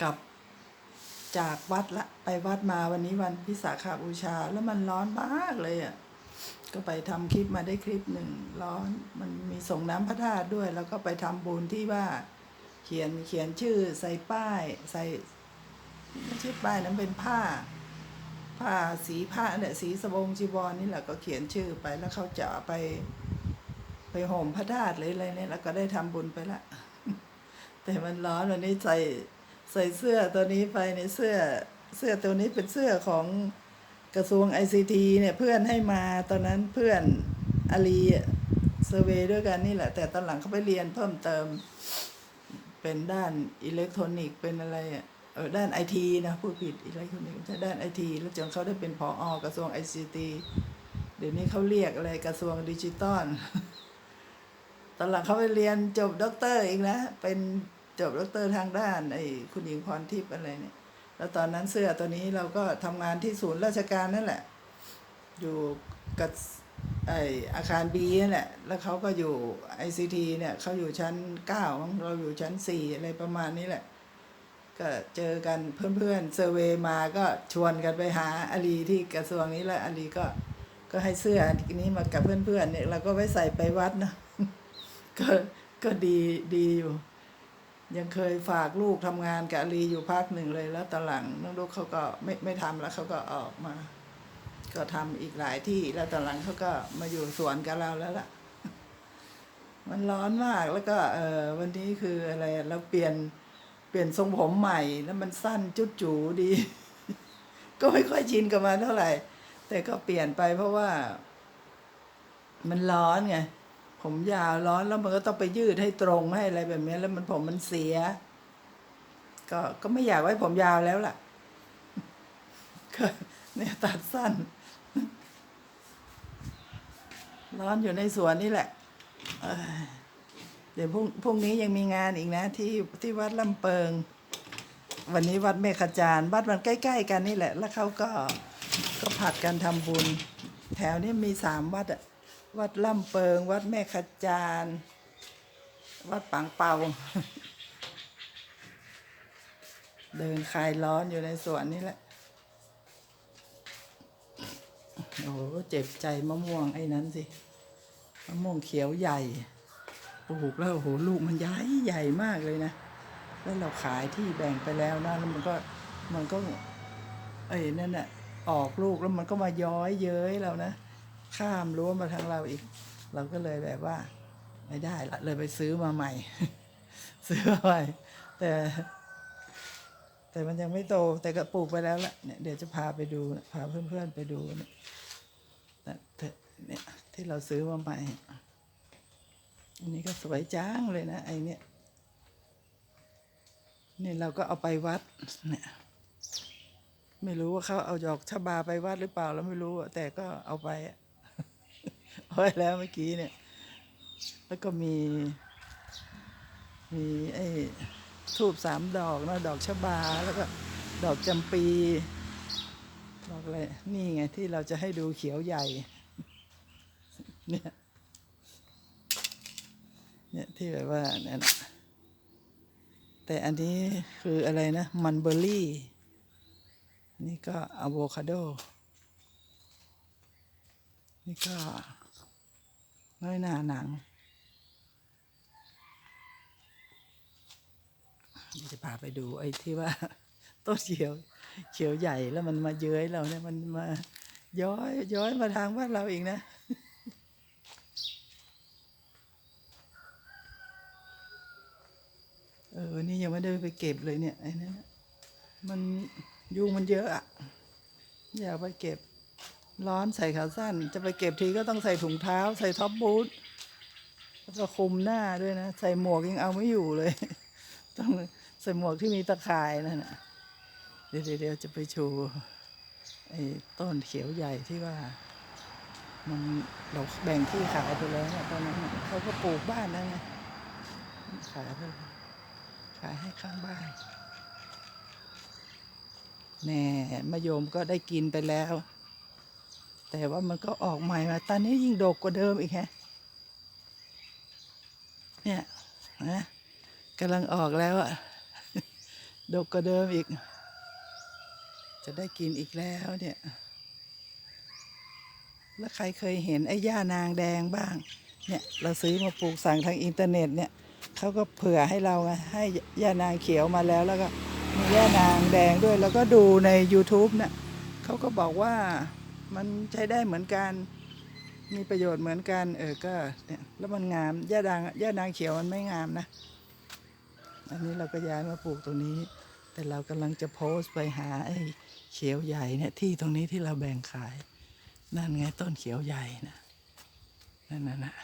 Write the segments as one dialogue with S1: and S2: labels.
S1: กลับจากวัดละไปวัดมาวันนี้วันพิสาขาบูชา แล้วมันร้อนมากเลยอะก็ไปทำคลิปมาได้คลิปหนึ่งร้อนมันมีส่งน้ำพระธาตุด้วย แล้วก็ไปทำบุญที่ว่า เขียนเขียนชื่อใส่ป้ายใส่ไม่ใช่ป้ายนั้นเป็นผ้า ผ้าสีผ้าเนี่ยสีสบงจีวรนี่แหละก็เขียนชื่อไปแล้วเขาจะไป ไปห่มพระธาตุหรืออะไรเนี่ยแล้วก็ได้ทำบุญไปละ แต่มันร้อนวันนี้ใส่ใส่เสื้อตัวนี้ไปในเสื้อเสื้อตัวนี้เป็นเสื้อของกระทรวง ICT เนี่ยเพื่อนให้มาตอนนั้นเพื่อนอาลีเซอร์เวด้วยกันนี่แหละ แต่ตอนหลังเขาไปเรียนเพิ่มเติม เป็นด้านอิเล็กทรอนิกส์เป็นอะไรอะเออด้านไอทีนะผู้ผิดอิเล็กทรอนิกส์ใช่ด้านไอทีแล้วจนเขาได้เป็นผออกระทรวง ICT เดี๋ยวนี้เขาเรียกอะไรกระทรวงดิจิตอล อนหลังเขาไปเรียนจบด็อกเตอร์อีกนะเป็นจบด็อกเตอร์ทางด้านไอ้คุณหญิงพรทิพย์อะไรเนี่ยแล้วตอนนั้นเสื้อตัวนี้เราก็ทำงานที่ศูนย์ราชการนั่นแหละ อยู่กับไออาคารบีนั่นแหละ แล้วเขาก็อยู่ไอซีทีเนี่ยเขาอยู่ชั้นเก้ามั้งเราอยู่ชั้นสี่อะไรประมาณนี้แหละ ก็เจอกันเพื่อนๆเซอร์เวมาก็ชวนกันไปหาอาลีที่กระทรวงนี้แล้วอาลีก็ก็ให้เสื้อนี้มากับเพื่อนๆเนี่ยเราก็ไว้ใส่ไปวัดนะ ก็ก็ดีดีอยู่ ยังเคยฝากลูกทำงานกับอลีอยู่พักหนึ่งเลยแล้วตอนหลังน้องลูกเขาก็ไม่ไม่ทำแล้วเขาก็ออกมา ก็ทำอีกหลายที่แล้วตอนหลังเขาก็มาอยู่สวนกับเราแล้วล่ะ มันร้อนมากแล้วก็ เออวันนี้คืออะไรเราเปลี่ยนเปลี่ยนทรงผมใหม่แล้วมันสั้นจุดจูดี ก็ไม่ค่อยชินกับมันเท่าไหร่ แต่ก็เปลี่ยนไปเพราะว่า มันร้อนไง ผมยาวร้อนแล้วมันก็ต้องไปยืดให้ตรงให้อะไรแบบนี้แล้วมันผมมันเสีย ก็ก็ไม่อยากไว้ผมยาวแล้วล่ะก็เนี่ยตัดสั้น ร้อนอยู่ในสวนนี่แหละเดี๋ยวพรุ่งพรุ่งนี้ยังมีงานอีกนะ ที่ที่วัดลำเปิง วันนี้วัดเมฆจารย์วัดมันใกล้ ๆ กันนี่แหละ แล้วเขาก็ก็ผัดกันทำบุญ แถวนี้มีสามวัดอะ วัดล่ำเปิง วัดแม่ขจารวัดปังเปาเดินคลายร้อนอยู่ในสวนนี่แหละ โอ้โหเจ็บใจมะม่วงไอ้นั้นสิ มะม่วงเขียวใหญ่ปลูกแล้วโอ้โหลูกมันใหญ่ใหญ่มากเลยนะ แล้วเราขายที่แบ่งไปแล้วนะแล้วมันก็มันก็ เอ้ยนั่นน่ะออกลูกแล้วมันก็มาย้อยเย้ยเรานะ ข้ามรั้วมาทางเราอีก เราก็เลยแบบว่า ไม่ได้ละเลยไปซื้อมาใหม่ ซื้อมาใหม่แต่ แต่มันยังไม่โตแต่ก็ปลูกไปแล้วละเนี่ยเดี๋ยวจะพาไปดูพาเพื่อนๆไปดูเนี่ยเนี่ยที่เราซื้อมาใหม่อันนี้ก็สวยจ้างเลยนะไอเนี่ยนี่เราก็เอาไปวัดเนี่ยไม่รู้ว่าเขาเอาดอกชะบาไปวัดหรือเปล่า แล้วไม่รู้แต่ก็เอาไปอะ เอาไว้แล้วเมื่อกี้เนี่ย แล้วก็มี มีไอ้ทูบสามดอกนะดอกชะบา แล้วก็ดอกจำปีดอกอะไรนี่ไงที่เราจะให้ดูเขียวใหญ่ เนี่ยเนี่ยที่แบบว่าเนี่ยนะแต่อันนี้คืออะไรนะมันเบอร์รี่ นี่ก็อะโวคาโด นี่ก็ น้อยหนาหนังจะพาไปดูไอ้ที่ว่าต้นเขียวเขียวใหญ่แล้วมันมาเย้ยเราเนี่ยมันมาย้อยย้อยมาทางบ้านเราอีกนะเออนี่ยังไม่ได้ไปเก็บเลยเนี่ยไอ้นั่นมันยุงมันเยอะอะอย่าไปเก็บ ร้อนใส่ขาสั้น จะไปเก็บทีก็ต้องใส่ถุงเท้า ใส่ท็อปบูทแล้วก็คุมหน้าด้วยนะ ใส่หมวกยังเอาไม่อยู่เลย ต้องใส่หมวกที่มีตะข่ายนั่นนะเดี๋ยวเดี๋ยวเดี๋ยวจะไปโชว์ไอ้ต้นเขียวใหญ่ที่ว่า มันเราแบ่งที่ขายไปแล้วเนี่ยตอนนั้นเขาก็ปลูกบ้านแล้วไงขายไปขายให้ข้างบ้านแน่มะยมก็ได้กินไปแล้ว แต่ว่ามันก็ออกใหม่มา ตอนนี้ยิ่งดกกว่าเดิมอีกแฮะ เนี่ยนะกำลังออกแล้วอะดกกว่าเดิมอีก จะได้กินอีกแล้วเนี่ย แล้วใครเคยเห็นไอ้ย่านางแดงบ้าง เนี่ยเราซื้อมาปลูกสั่งทางอินเทอร์เน็ตเนี่ยเขาก็เผื่อให้เราไงให้ย่านางเขียวมาแล้วแล้วก็มีย่านางแดงด้วย แล้วก็ดูใน YouTube เนี่ยเขาก็บอกว่า มันใช้ได้เหมือนกัน มีประโยชน์เหมือนกัน เออก็เนี่ยแล้วมันงามย่าดางย่านางเขียวมันไม่งามนะ อันนี้เราก็ย้ายมาปลูกตรงนี้ แต่เรากำลังจะโพสต์ไปหาไอ้เขียวใหญ่เนี่ยที่ตรงนี้ที่เราแบ่งขาย นั่นไงต้นเขียวใหญ่นะนั่นน่ะนะ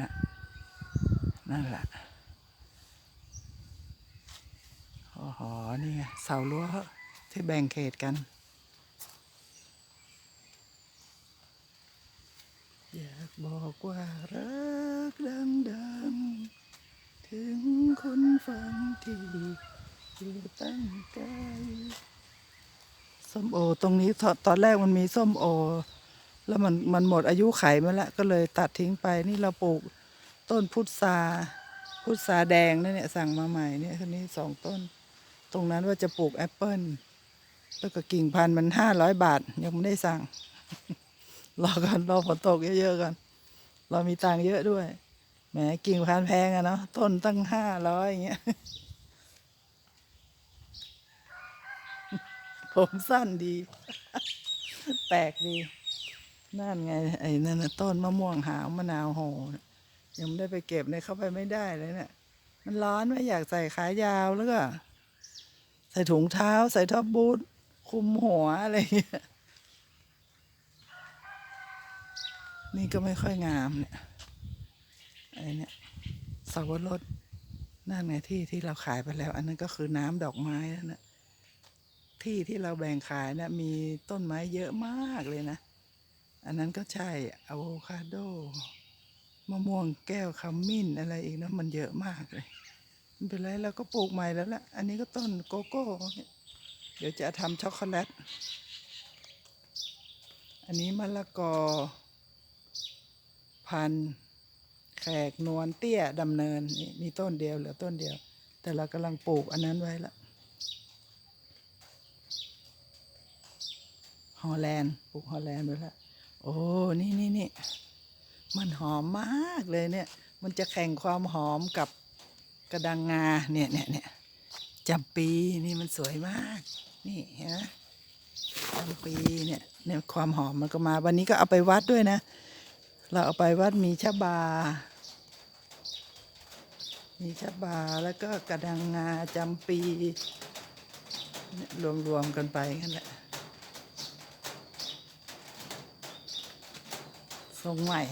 S1: นะนั่นแหละโอ้โหนี่ไงเสารั้วที่แบ่งเขตกัน อยากบอกว่ารักดังดังๆ ถึงคนฟังที่อยู่ตั้งไกลส้มโอตรงนี้ตอนแรกมันมีส้มโอ แล้วมันมันหมดอายุไขมาแล้วก็เลยตัดทิ้งไปนี่เราปลูกต้นพุทราพุทราแดงนั่นเนี่ยสั่งมาใหม่เนี่ยคนนี้สองต้น ตรงนั้นว่าจะปลูกแอปเปิลแล้วก็กิ่งพันธุ์มันห้าร้อยบาท ยังไม่ได้สั่ง รอกันรอฝนตกเยอะๆกันเรามีตังค์เยอะด้วยแหมกิ่งพันแพงอะเนาะต้นตั้งห้าร้อยอย่างเงี้ยผมสั้นดี แปลกดี นั่นไง ไอ้นั่นนะต้นมะม่วงหาวมะนาวโหยังไม่ได้ไปเก็บเลยเข้าไปไม่ได้เลยเนี่ยมันร้อนไม่อยากใส่ขายาวแล้วก็ ใส่ถุงเท้า ใส่ท็อปบูทคุมหัวอะไรอย่างเงี้ย นี่ก็ไม่ค่อยงามเนี่ยไอ้เนี่ยสับปะรดนั่นไงที่ที่เราขายไปแล้ว อันนั้นก็คือน้ำดอกไม้นั่นนะที่ที่เราแบ่งขายนะมีต้นไม้เยอะมากเลยนะ อันนั้นก็ใช่อะโวคาโดมะม่วงแก้วขมิ้นอะไรอีกนะมันเยอะมากเลยไม่เป็นไรเราก็ปลูกใหม่แล้วละอันนี้ก็ต้นโกโก้เนี่ยเดี๋ยวจะทำช็อกโกแลต อันนี้มะละกอ พันแขกนวลเตี้ยดำเนินนี่มีต้นเดียวเหลือต้นเดียว แต่เรากำลังปลูกอันนั้นไว้ละฮอลแลนด์ปลูกฮอลแลนด์ไว้ละโอ้นี่นี่นี่มันหอมมากเลยเนี่ย มันจะแข่งความหอมกับกระดังงาเนี่ยเนี่ยเนี่ยจำปีนี่มันสวยมาก นี่เห็นไหมจำปีเนี่ยเนี่ยความหอมมันก็มา วันนี้ก็เอาไปวัดด้วยนะ เราเอาไปวัดมีชบา มีชบาแล้วก็กระดังงาจำปี รวมๆกันไปกันแหละทรงใหม่